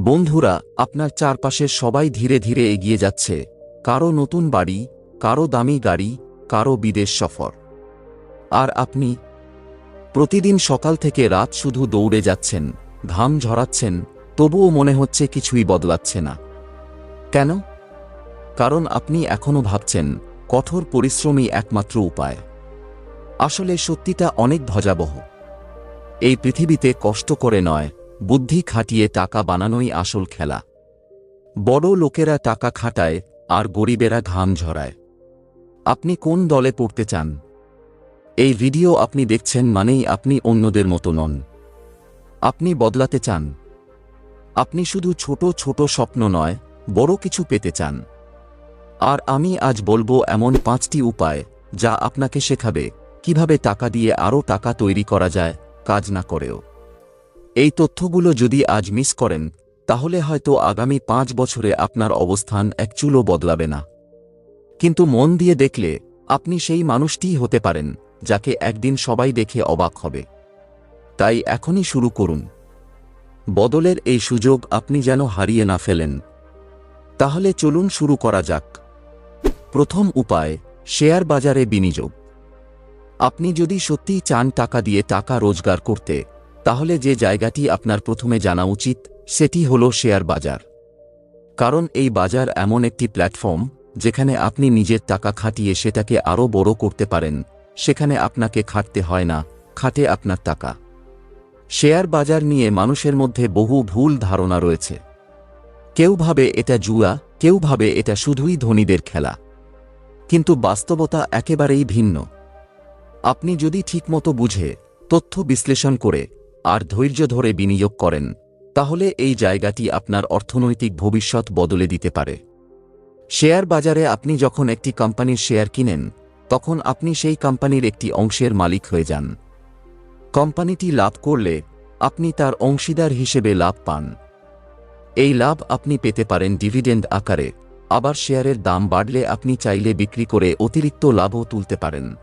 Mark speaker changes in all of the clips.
Speaker 1: বন্ধুরা, আপনার চারপাশের সবাই ধীরে ধীরে এগিয়ে যাচ্ছে। কারও নতুন বাড়ি, কারও দামি গাড়ি, কারও বিদেশ সফর। আর আপনি প্রতিদিন সকাল থেকে রাত শুধু দৌড়ে যাচ্ছেন, ঘাম ঝরাচ্ছেন, তবুও মনে হচ্ছে কিছুই বদলাচ্ছে না। কেন? কারণ আপনি এখনও ভাবছেন, কঠোর পরিশ্রমই একমাত্র উপায়। আসলে সত্যিটা অনেক ভজাবহ এই পৃথিবীতে কষ্ট করে নয় বুদ্ধি খাটিয়ে টাকা বানানোই আসল খেলা। বড় লোকেরা টাকা খাটায়, আর গরিবেরা ঘাম ঝরায়। আপনি কোন দলে পড়তে চান? এই ভিডিও আপনি দেখছেন মানেই আপনি অন্যদের মতো নন। আপনি বদলাতে চান। আপনি শুধু ছোট ছোট স্বপ্ন নয়, বড় কিছু পেতে চান। আর আমি আজ বলব এমন পাঁচটি উপায়, যা আপনাকে শেখাবে, কীভাবে টাকা দিয়ে আরও টাকা তৈরি করা যায়, কাজ না করেও। এই তথ্যগুলো যদি আজ মিস করেন, তাহলে হয়তো আগামী পাঁচ বছরে আপনার অবস্থান এক চুলো বদলাবে না। কিন্তু মন দিয়ে দেখলে, আপনি সেই মানুষটিই হতে পারেন, যাকে একদিন সবাই দেখে অবাক হবে। তাই এখনই শুরু করুন। বদলের এই সুযোগ আপনি যেন হারিয়ে না ফেলেন। তাহলে চলুন শুরু করা যাক। প্রথম উপায়, শেয়ার বাজারে বিনিয়োগ। আপনি যদি সত্যিই চান টাকা দিয়ে টাকা রোজগার করতে তাহলে যে জায়গাটি আপনার প্রথমে জানা উচিত, সেটি হল শেয়ার বাজার। কারণ এই বাজার এমন একটি প্ল্যাটফর্ম, যেখানে আপনি নিজের টাকা খাটিয়ে সেটাকে আরও বড় করতে পারেন, সেখানে আপনাকে খাটতে হয় না, খাটে আপনার টাকা। শেয়ার বাজার নিয়ে মানুষের মধ্যে বহু ভুল ধারণা রয়েছে। কেউ ভাবে এটা জুয়া, কেউ ভাবে এটা শুধুই ধনীদের খেলা। কিন্তু বাস্তবতা একেবারেই ভিন্ন। আপনি যদি ঠিকমতো বুঝে, তথ্য বিশ্লেষণ করে আর ধৈর্য ধরে বিনিয়োগ করেন, তাহলে এই জায়গাটি আপনার অর্থনৈতিক ভবিষ্যৎ বদলে দিতে পারে। শেয়ার বাজারে আপনি যখন একটি কোম্পানির শেয়ার কিনেন, তখন আপনি সেই কোম্পানির একটি অংশের মালিক হয়ে যান। কোম্পানিটি লাভ করলে আপনি তার অংশীদার হিসেবে লাভ পান। এই লাভ আপনি পেতে পারেন ডিভিডেন্ড আকারে, আবার শেয়ারের দাম বাড়লে আপনি চাইলে বিক্রি করে অতিরিক্ত লাভও তুলতে পারেন।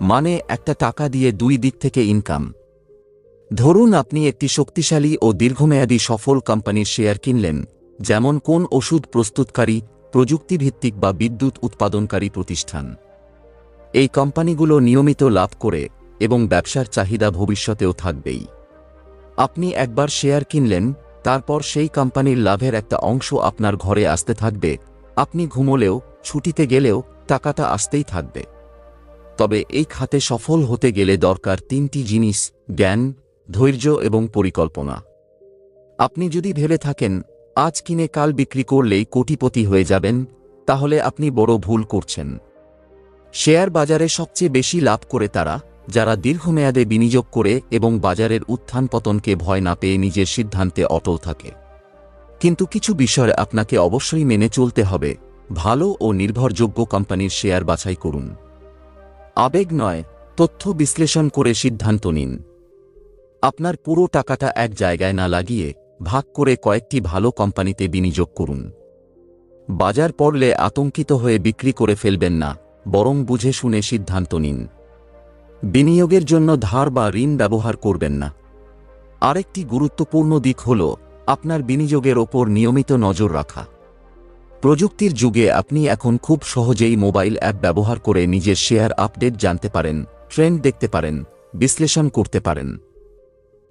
Speaker 1: মানে একটা টাকা দিয়ে দুই দিক থেকে ইনকাম। ধরুন আপনি একটি শক্তিশালী ও দীর্ঘমেয়াদী সফল কোম্পানির শেয়ার কিনলেন, যেমন কোন ওষুধ প্রস্তুতকারী, প্রযুক্তিভিত্তিক বা বিদ্যুৎ উৎপাদনকারী প্রতিষ্ঠান। এই কোম্পানিগুলো নিয়মিত লাভ করে এবং ব্যবসার চাহিদা ভবিষ্যতেও থাকবেই। আপনি একবার শেয়ার কিনলেন, তারপর সেই কোম্পানির লাভের একটা অংশ আপনার ঘরে আসতে থাকবে, আপনি ঘুমোলেও, ছুটিতে গেলেও টাকাটা আসতেই থাকবে। তবে এই খাতে সফল হতে গেলে দরকার তিনটি জিনিস, জ্ঞান ধৈর্য এবং পরিকল্পনা। আপনি যদি ভেবে থাকেন, আজ কিনে কাল বিক্রি করলেই কোটিপতি হয়ে যাবেন, তাহলে আপনি বড় ভুল করছেন। শেয়ার বাজারে সবচেয়ে বেশি লাভ করে তারা, যারা দীর্ঘমেয়াদে বিনিয়োগ করে এবং বাজারের উত্থান পতনকে ভয় না পেয়ে নিজের সিদ্ধান্তে অটল থাকে। কিন্তু কিছু বিষয় আপনাকে অবশ্যই মেনে চলতে হবে, ভালো ও নির্ভরযোগ্য কোম্পানির শেয়ার বাছাই করুন। আবেগ নয়, তথ্য বিশ্লেষণ করে সিদ্ধান্ত নিন। আপনার পুরো টাকাটা এক জায়গায় না লাগিয়ে ভাগ করে কয়েকটি ভালো কোম্পানিতে বিনিয়োগ করুন। বাজার পড়লে আতঙ্কিত হয়ে বিক্রি করে ফেলবেন না, বরং বুঝে শুনে সিদ্ধান্ত নিন। বিনিয়োগের জন্য ধার বা ঋণ ব্যবহার করবেন না। আরেকটি গুরুত্বপূর্ণ দিক হল আপনার বিনিয়োগের ওপর নিয়মিত নজর রাখা। প্রযুক্তির যুগে আপনি এখন খুব সহজেই মোবাইল অ্যাপ ব্যবহার করে নিজের শেয়ার আপডেট জানতে পারেন, ট্রেন্ড দেখতে পারেন, বিশ্লেষণ করতে পারেন।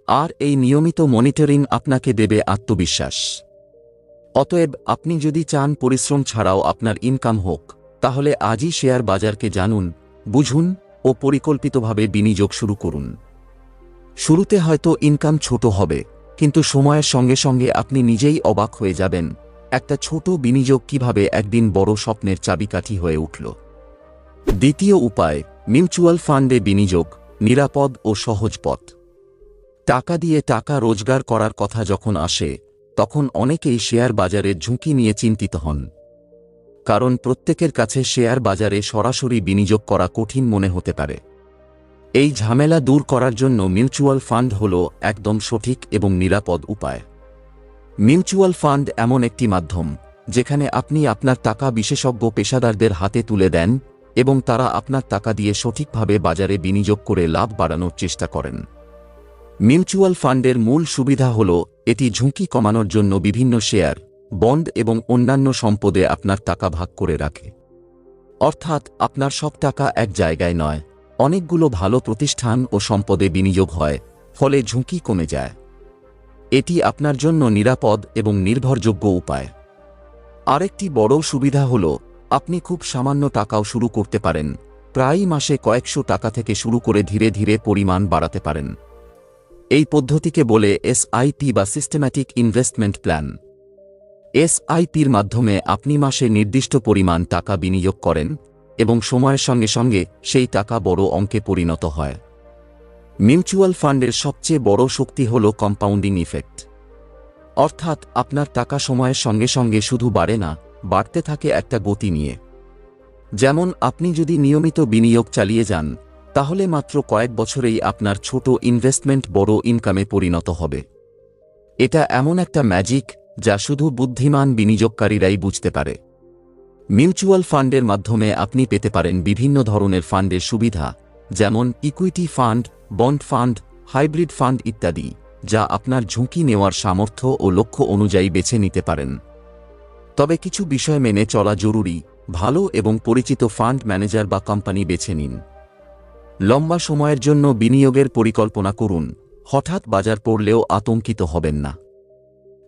Speaker 1: আর এই নিয়মিত মনিটরিং আপনাকে দেবে আত্মবিশ্বাস। অতএব আপনি যদি চান পরিশ্রম ছাড়াও আপনার ইনকাম হোক, তাহলে আজই শেয়ার বাজারকে জানুন, বুঝুন ও পরিকল্পিতভাবে বিনিয়োগ শুরু করুন। শুরুতে হয়তো ইনকাম ছোট হবে, কিন্তু সময়ের সঙ্গে সঙ্গে আপনি নিজেই অবাক হয়ে যাবেন, একটা ছোট বিনিয়োগ কীভাবে একদিন বড় স্বপ্নের চাবিকাঠি হয়ে উঠল। দ্বিতীয় উপায়, মিউচুয়াল ফান্ডে বিনিয়োগ নিরাপদ ও সহজ পথ। টাকা দিয়ে টাকা রোজগার করার কথা যখন আসে, তখন অনেকেই শেয়ার বাজারের ঝুঁকি নিয়ে চিন্তিত হন। কারণ প্রত্যেকের কাছে শেয়ার বাজারে সরাসরি বিনিয়োগ করা কঠিন মনে হতে পারে। এই ঝামেলা দূর করার জন্য মিউচুয়াল ফান্ড হল একদম সঠিক এবং নিরাপদ উপায়। মিউচুয়াল ফান্ড এমন একটি মাধ্যম, যেখানে আপনি আপনার টাকা বিশেষজ্ঞ পেশাদারদের হাতে তুলে দেন এবং তারা আপনার টাকা দিয়ে সঠিকভাবে বাজারে বিনিয়োগ করে লাভ বাড়ানোর চেষ্টা করেন। মিউচুয়াল ফান্ডের মূল সুবিধা হল, এটি ঝুঁকি কমানোর জন্য বিভিন্ন শেয়ার, বন্ড এবং অন্যান্য সম্পদে আপনার টাকা ভাগ করে রাখে। অর্থাৎ, আপনার সব টাকা এক জায়গায় নয়, অনেকগুলো ভালো প্রতিষ্ঠান ও সম্পদে বিনিয়োগ হয়, ফলে ঝুঁকি কমে যায়। এটি আপনার জন্য নিরাপদ এবং নির্ভরযোগ্য উপায়। আরেকটি বড় সুবিধা হল, আপনি খুব সামান্য টাকাও শুরু করতে পারেন প্রায় মাসে কয়েকশো টাকা থেকে শুরু করে ধীরে ধীরে পরিমাণ বাড়াতে পারেন। এই পদ্ধতিকে বলে এসআইপি বা সিস্টেম্যাটিক ইনভেস্টমেন্ট প্ল্যান এসআইপির মাধ্যমে আপনি মাসে নির্দিষ্ট পরিমাণ টাকা বিনিয়োগ করেন এবং সময়ের সঙ্গে সঙ্গে সেই টাকা বড় অঙ্কে পরিণত হয়। মিউচুয়াল ফান্ডের সবচেয়ে বড় শক্তি হল কম্পাউন্ডিং ইফেক্ট অর্থাৎ আপনার টাকা সময়ের সঙ্গে সঙ্গে শুধু বাড়ে না, বাড়তে থাকে একটা গতি নিয়ে। যেমন আপনি যদি নিয়মিত বিনিয়োগ চালিয়ে যান তাহলে মাত্র কয়েক বছরেই আপনার ছোট ইনভেস্টমেন্ট বড় ইনকামে পরিণত হবে। এটা এমন একটা ম্যাজিক যা শুধু বুদ্ধিমান বিনিয়োগকারীরাই বুঝতে পারে। মিউচুয়াল ফান্ডের মাধ্যমে আপনি পেতে পারেন বিভিন্ন ধরনের ফান্ডের সুবিধা, যেমন equity fund bond fund hybrid fund ইত্যাদি, যা আপনার ঝুঁকি নেওয়ার সামর্থ্য ও লক্ষ্য অনুযায়ী বেছে নিতে পারেন। তবে কিছু বিষয় মেনে চলা জরুরি, ভালো এবং পরিচিত ফান্ড ম্যানেজার বা কোম্পানি বেছে নিন। লম্বা সময়ের জন্য বিনিয়োগের পরিকল্পনা করুন, হঠাৎ বাজার পড়লেও আতঙ্কিত হবেন না।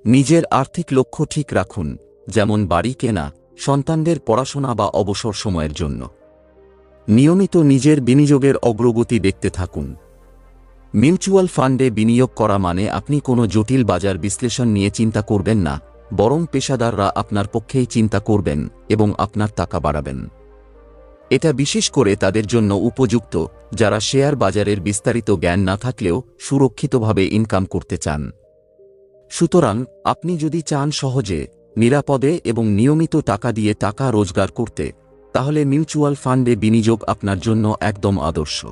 Speaker 1: নিজের আর্থিক লক্ষ্য ঠিক রাখুন, যেমন বাড়ি কেনা, সন্তানদের পড়াশোনা বা অবসর সময়ের জন্য। নিয়মিত নিজের বিনিয়োগের অগ্রগতি দেখতে থাকুন। মিউচুয়াল ফান্ডে বিনিয়োগ করা মানে আপনি কোনো জটিল বাজার বিশ্লেষণ নিয়ে চিন্তা করবেন না, বরং পেশাদাররা আপনার পক্ষেই চিন্তা করবেন এবং আপনার টাকা বাড়াবেন। এটা বিশেষ করে তাদের জন্য উপযুক্ত, যারা শেয়ার বাজারের বিস্তারিত জ্ঞান না থাকলেও সুরক্ষিতভাবে ইনকাম করতে চান। সুতরাং, আপনি যদি চান সহজে, নিরাপদে এবং নিয়মিত টাকা দিয়ে টাকা রোজগার করতে, তাহলে মিউচুয়াল ফান্ডে বিনিয়োগ আপনার জন্য একদম আদর্শ।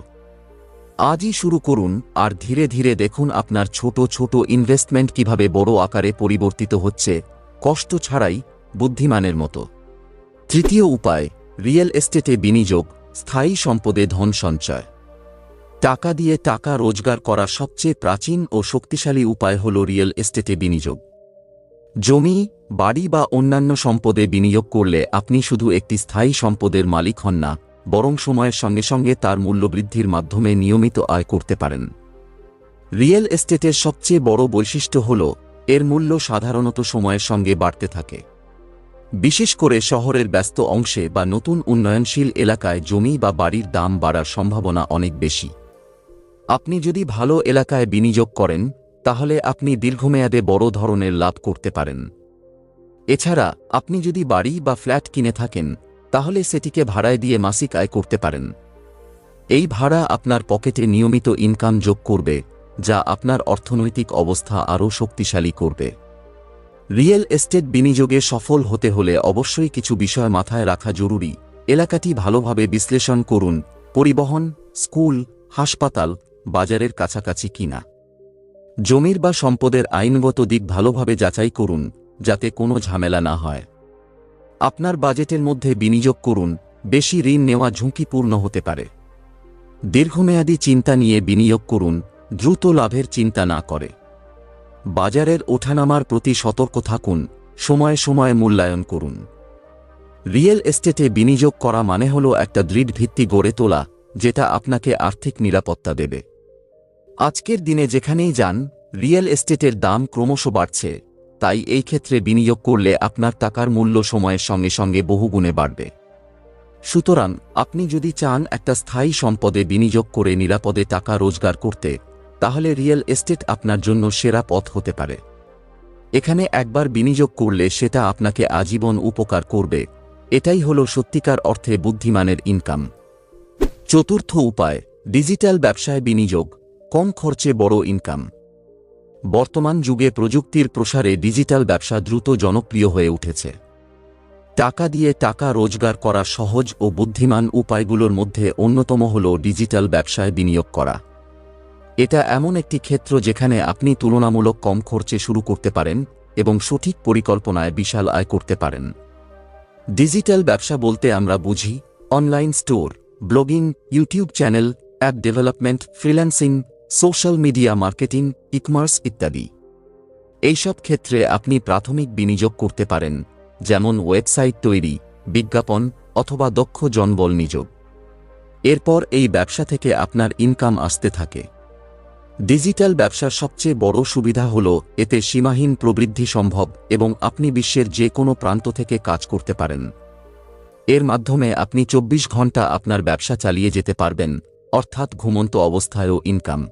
Speaker 1: আজই শুরু করুন, আর ধীরে ধীরে দেখুন আপনার ছোট ছোট ইনভেস্টমেন্ট কীভাবে বড় আকারে পরিবর্তিত হচ্ছে, কষ্ট ছাড়াই, বুদ্ধিমানের মতো। তৃতীয় উপায় রিয়েল এস্টেটে বিনিয়োগ, স্থায়ী সম্পদে ধন সঞ্চয়। টাকা দিয়ে টাকা রোজগার করা সবচেয়ে প্রাচীন ও শক্তিশালী উপায় হল রিয়েল এস্টেটে বিনিয়োগ। জমি, বাড়ি বা অন্যান্য সম্পদে বিনিয়োগ করলে আপনি শুধু একটি স্থায়ী সম্পদের মালিক হন না, বরং সময়ের সঙ্গে সঙ্গে তার মূল্য বৃদ্ধির মাধ্যমে নিয়মিত আয় করতে পারেন। রিয়েল এস্টেটের সবচেয়ে বড় বৈশিষ্ট্য হল, এর মূল্য সাধারণত সময়ের সঙ্গে বাড়তে থাকে। বিশেষ করে শহরের ব্যস্ত অংশে বা নতুন উন্নয়নশীল এলাকায় জমি বা বাড়ির দাম বাড়ার সম্ভাবনা অনেক বেশি। আপনি যদি ভালো এলাকায় বিনিয়োগ করেন, তাহলে আপনি দীর্ঘমেয়াদে বড় ধরনের লাভ করতে পারেন। এছাড়া, আপনি যদি বাড়ি বা ফ্ল্যাট কিনে থাকেন, তাহলে সেটিকে ভাড়ায় দিয়ে মাসিক আয় করতে পারেন। এই ভাড়া আপনার পকেটে নিয়মিত ইনকাম যোগ করবে, যা আপনার অর্থনৈতিক অবস্থা আরও শক্তিশালী করবে। রিয়েল এস্টেট বিনিয়োগে সফল হতে হলে অবশ্যই কিছু বিষয় মাথায় রাখা জরুরি। এলাকাটি ভালোভাবে বিশ্লেষণ করুন, পরিবহন, স্কুল, হাসপাতাল, বাজারের কাছাকাছি কিনা। জমির বা সম্পদের আইনগত দিক ভালোভাবে যাচাই করুন, যাতে কোনো ঝামেলা না হয়। আপনার বাজেটের মধ্যে বিনিয়োগ করুন, বেশি ঋণ নেওয়া ঝুঁকিপূর্ণ হতে পারে। দীর্ঘমেয়াদী চিন্তা নিয়ে বিনিয়োগ করুন, দ্রুত লাভের চিন্তা না করে। বাজারের ওঠানামার প্রতি সতর্ক থাকুন, সময়ে সময়ে মূল্যায়ন করুন। রিয়েল এস্টেটে বিনিয়োগ করা মানে হল একটা দৃঢ় ভিত্তি গড়ে তোলা, যেটা আপনাকে আর্থিক নিরাপত্তা দেবে। আজকের দিনে যেখানেই যান, রিয়েল এস্টেটের দাম ক্রমশ বাড়ছে, তাই এই ক্ষেত্রে বিনিয়োগ করলে আপনার টাকার মূল্য সময়ের সঙ্গে সঙ্গে বহুগুণে বাড়বে। সুতরাং, আপনি যদি চান একটা স্থায়ী সম্পদে বিনিয়োগ করে নিরাপদে টাকা রোজগার করতে তাহলে রিয়েল এস্টেট আপনার জন্য সেরা পথ হতে পারে। এখানে একবার বিনিয়োগ করলে সেটা আপনাকে আজীবন উপকার করবে। এটাই হল সত্যিকার অর্থে বুদ্ধিমানের ইনকাম চতুর্থ উপায়, ডিজিটাল ব্যবসায় বিনিয়োগ, কম খরচে বড় ইনকাম বর্তমান যুগে প্রযুক্তির প্রসারে ডিজিটাল ব্যবসা দ্রুত জনপ্রিয় হয়ে উঠেছে। টাকা দিয়ে টাকা রোজগার করা সহজ ও বুদ্ধিমান উপায়গুলোর মধ্যে অন্যতম হল ডিজিটাল ব্যবসায় বিনিয়োগ করা। এটা এমন একটি ক্ষেত্র যেখানে আপনি তুলনামূলক কম খরচে শুরু করতে পারেন এবং সঠিক পরিকল্পনায় বিশাল আয় করতে পারেন। ডিজিটাল ব্যবসা বলতে আমরা বুঝি, online store, blogging, YouTube channel, app development, freelancing, social media marketing, ecommerce ইত্যাদি। এইসব ক্ষেত্রে আপনি প্রাথমিক বিনিয়োগ করতে পারেন, যেমন ওয়েবসাইট তৈরি, বিজ্ঞাপন অথবা দক্ষ জনবল নিযোগ। এরপর এই ব্যবসা থেকে আপনার ইনকাম আসতে থাকে। ডিজিটাল ব্যবসার সবচেয়ে বড় সুবিধা হল, এতে সীমাহীন প্রবৃদ্ধি সম্ভব এবং আপনি বিশ্বের যে কোনো প্রান্ত থেকে কাজ করতে পারেন। এর মাধ্যমে আপনি চব্বিশ ঘণ্টা আপনার ব্যবসা চালিয়ে যেতে পারবেন, অর্থাৎ ঘুমন্ত অবস্থায়ও ইনকাম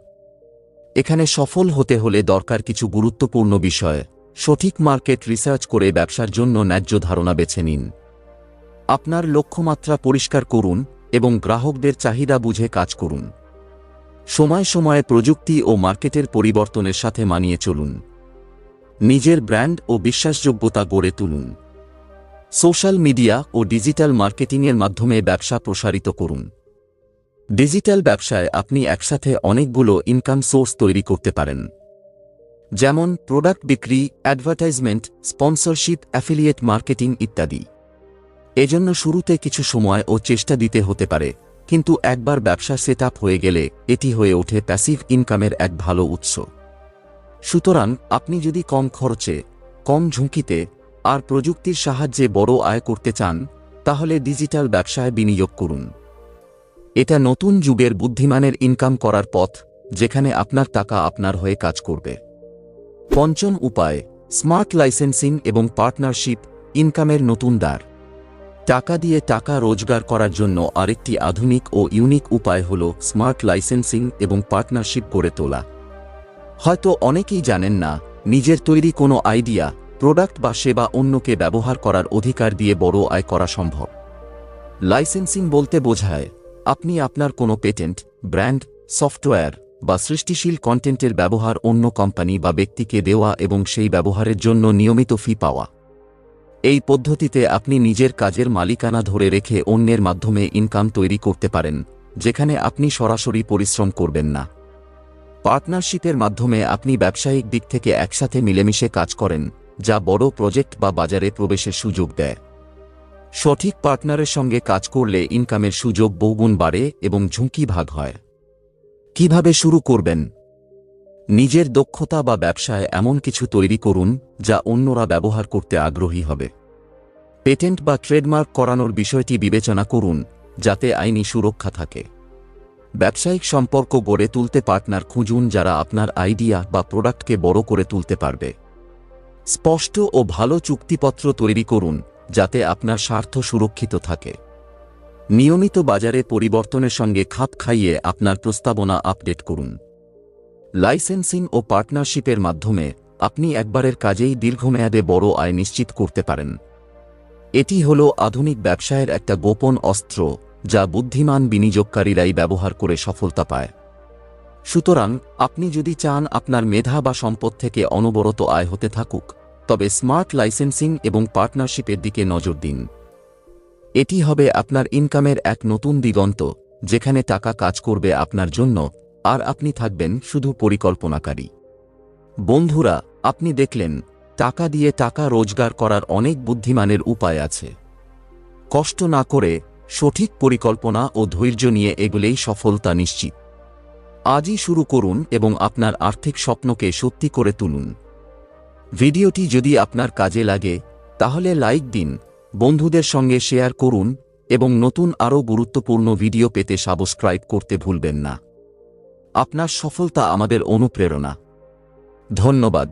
Speaker 1: এখানে সফল হতে হলে দরকার কিছু গুরুত্বপূর্ণ বিষয়। সঠিক মার্কেট রিসার্চ করে ব্যবসার জন্য ন্যায্য ধারণা বেছে নিন। আপনার লক্ষ্যমাত্রা পরিষ্কার করুন এবং গ্রাহকদের চাহিদা বুঝে কাজ করুন। সময় সময়ে প্রযুক্তি ও মার্কেটের পরিবর্তনের সাথে মানিয়ে চলুন। নিজের ব্র্যান্ড ও বিশ্বাসযোগ্যতা গড়ে তুলুন। সোশ্যাল মিডিয়া ও ডিজিটাল মার্কেটিংয়ের মাধ্যমে ব্যবসা প্রসারিত করুন। ডিজিটাল ব্যবসায় আপনি একসাথে অনেকগুলো ইনকাম সোর্স তৈরি করতে পারেন। যেমন প্রোডাক্ট বিক্রি অ্যাডভার্টাইজমেন্ট স্পন্সরশিপ অ্যাফিলিয়েট মার্কেটিং ইত্যাদি। এজন্য শুরুতে কিছু সময় ও চেষ্টা দিতে হতে পারে। কিন্তু একবার ব্যবসা সেট হয়ে গেলে এটি হয়ে ওঠে প্যাসিভ ইনকামের এক ভালো উৎস। সুতরাং আপনি যদি কম খরচে, কম ঝুঁকিতে আর প্রযুক্তির সাহায্যে বড় আয় করতে চান, তাহলে ডিজিটাল ব্যবসায় বিনিয়োগ করুন। এটা নতুন যুগের বুদ্ধিমানের ইনকাম করার পথ, যেখানে আপনার টাকা আপনার হয়ে কাজ করবে। পঞ্চম উপায়, স্মার্ট লাইসেন্সিং এবং পার্টনারশিপ, ইনকামের নতুন দ্বার। টাকা দিয়ে টাকা রোজগার করার জন্য আরেকটি আধুনিক ও ইউনিক উপায় হল স্মার্ট লাইসেন্সিং এবং পার্টনারশিপ গড়ে তোলা। হয়তো অনেকেই জানেন না, নিজের তৈরি কোনো আইডিয়া, প্রোডাক্ট বা সেবা অন্যকে ব্যবহার করার অধিকার দিয়ে বড় আয় করা সম্ভব। লাইসেন্সিং বলতে বোঝায়, আপনি আপনার কোনো পেটেন্ট, ব্র্যান্ড, সফটওয়্যার বা সৃষ্টিশীল কন্টেন্টের ব্যবহার অন্য কোম্পানি বা ব্যক্তিকে দেওয়া এবং সেই ব্যবহারের জন্য নিয়মিত ফি পাওয়া। এই পদ্ধতিতে আপনি নিজের কাজের মালিকানা ধরে রেখে অন্যের মাধ্যমে ইনকাম তৈরি করতে পারেন, যেখানে আপনি সরাসরি পরিশ্রম করবেন না। পার্টনারশিপের মাধ্যমে আপনি ব্যবসায়িক দিক থেকে একসাথে মিলেমিশে কাজ করেন, যা বড় প্রজেক্ট বা বাজারে প্রবেশের সুযোগ দেয়। সঠিক পার্টনারের সঙ্গে কাজ করলে ইনকামের সুযোগ বহুগুণ বাড়ে এবং ঝুঁকি ভাগ হয়। কীভাবে শুরু করবেন? নিজের দক্ষতা বা ব্যবসায় এমন কিছু তৈরি করুন, যা অন্যরা ব্যবহার করতে আগ্রহী হবে। পেটেন্ট বা ট্রেডমার্ক করানোর বিষয়টি বিবেচনা করুন, যাতে আইনি সুরক্ষা থাকে। ব্যবসায়িক সম্পর্ক গড়ে তুলতে পার্টনার খুঁজুন যারা আপনার আইডিয়া বা প্রোডাক্টকে বড় করে তুলতে পারবে। স্পষ্ট ও ভালো চুক্তিপত্র তৈরি করুন, যাতে আপনার স্বার্থ সুরক্ষিত থাকে। নিয়মিত বাজারে পরিবর্তনের সঙ্গে খাপ খাইয়ে আপনার প্রস্তাবনা আপডেট করুন। লাইসেন্সিং ও পার্টনারশিপের মাধ্যমে আপনি একবারের কাজেই দীর্ঘমেয়াদে বড় আয় নিশ্চিত করতে পারেন। এটি হল আধুনিক ব্যবসায়ের একটা গোপন অস্ত্র যা বুদ্ধিমান বিনিয়োগকারীরাই ব্যবহার করে সফলতা পায়। সুতরাং আপনি যদি চান আপনার মেধা বা সম্পদ থেকে অনবরত আয় হতে থাকুক, তবে স্মার্ট লাইসেন্সিং এবং পার্টনারশিপের দিকে নজর দিন। এটি হবে আপনার ইনকামের এক নতুন দিগন্ত, যেখানে টাকা কাজ করবে আপনার জন্য আর আপনি থাকবেন শুধু পরিকল্পনাকারী। বন্ধুরা, আপনি দেখলেন, টাকা দিয়ে টাকা রোজগার করার অনেক বুদ্ধিমানের উপায় আছে। কষ্ট না করে সঠিক পরিকল্পনা ও ধৈর্য নিয়ে এগুলেই সফলতা নিশ্চিত। আজই শুরু করুন এবং আপনার আর্থিক স্বপ্নকে সত্যি করে তুলুন। ভিডিওটি যদি আপনার কাজে লাগে, তাহলে লাইক দিন, বন্ধুদের সঙ্গে শেয়ার করুন এবং নতুন আরও গুরুত্বপূর্ণ ভিডিও পেতে সাবস্ক্রাইব করতে ভুলবেন না। আপনার সফলতা আমাদের অনুপ্রেরণা। ধন্যবাদ।